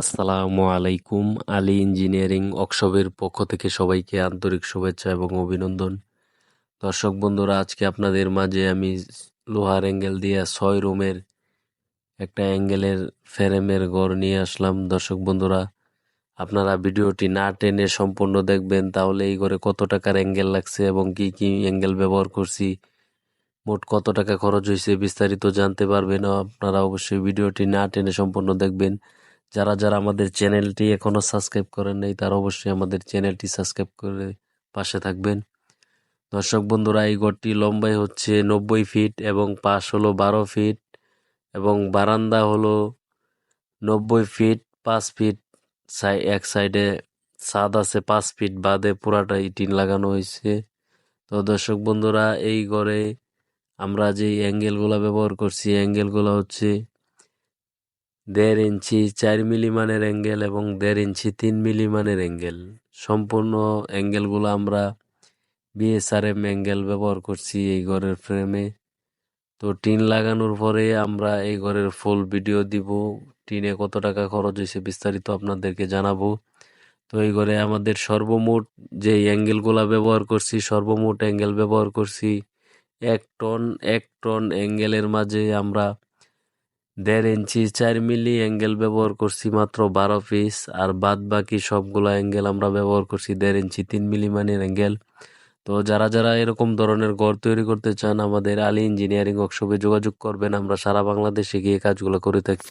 আসসালামু আলাইকুম। আলী ইঞ্জিনিয়ারিং ওয়ার্কশপের পক্ষ থেকে সবাইকে আন্তরিক শুভেচ্ছা এবং অভিনন্দন। দর্শক বন্ধুরা, আজকে আপনাদের মাঝে আমি লোহার অ্যাঙ্গেল দিয়ে ছয় রুমের একটা অ্যাঙ্গেলের ফ্রেমের ঘর নিয়ে আসলাম। দর্শক বন্ধুরা, আপনারা ভিডিওটি না টেনে সম্পূর্ণ দেখবেন, তাহলে এই ঘরে কত টাকার অ্যাঙ্গেল লাগছে এবং কি কি অ্যাঙ্গেল ব্যবহার করছি, মোট কত টাকা খরচ হয়েছে বিস্তারিত জানতে পারবেন। আপনারা অবশ্যই ভিডিওটি না টেনে সম্পূর্ণ দেখবেন। যারা যারা আমাদের চ্যানেলটি এখনও সাবস্ক্রাইব করেন নাই, তারা অবশ্যই আমাদের চ্যানেলটি সাবস্ক্রাইব করে পাশে থাকবেন। দর্শক বন্ধুরা, এই ঘরটি লম্বাই হচ্ছে নব্বই ফিট এবং পাশ হলো বারো ফিট এবং বারান্দা হলো নব্বই ফিট, পাঁচ ফিট সাই, এক সাইডে ছাদ আছে, পাঁচ ফিট বাদে পুরাটাই টিন লাগানো হয়েছে। তো দর্শক বন্ধুরা, এই ঘরে আমরা যে অ্যাঙ্গেলগুলো ব্যবহার করছি, অ্যাঙ্গেলগুলো হচ্ছে দেড় ইঞ্চি চার মিলিমানের অ্যাঙ্গেল এবং দেড় ইঞ্চি তিন মিলিমানের অ্যাঙ্গেল। সম্পূর্ণ অ্যাঙ্গেলগুলো আমরা বিএসআরএম অ্যাঙ্গেল ব্যবহার করছি এই ঘরের ফ্রেমে। তো টিন লাগানোর পরে আমরা এই ঘরের ফুল ভিডিও দিব। টিনে কত টাকা খরচ হয়েছে বিস্তারিত আপনাদেরকে জানাব। তো এই ঘরে আমাদের সর্বমোট যে অ্যাঙ্গেলগুলো ব্যবহার করছি, সর্বমোট অ্যাঙ্গেল ব্যবহার করছি এক টন এক টন অ্যাঙ্গেলের মাঝে আমরা দেড় ইঞ্চি, চার মিলি অ্যাঙ্গেল ব্যবহার করছি মাত্র বারো পিস, আর বাদ বাকি সবগুলো অ্যাঙ্গেল আমরা ব্যবহার করছি দেড় ইঞ্চি, তিন মিলি মানের অ্যাঙ্গেল। তো যারা যারা এরকম ধরনের ঘর তৈরি করতে চান, আমাদের আলী ইঞ্জিনিয়ারিং ওয়ার্কশপে যোগাযোগ করবেন, আমরা সারা বাংলাদেশে গিয়ে কাজগুলো করে থাকি।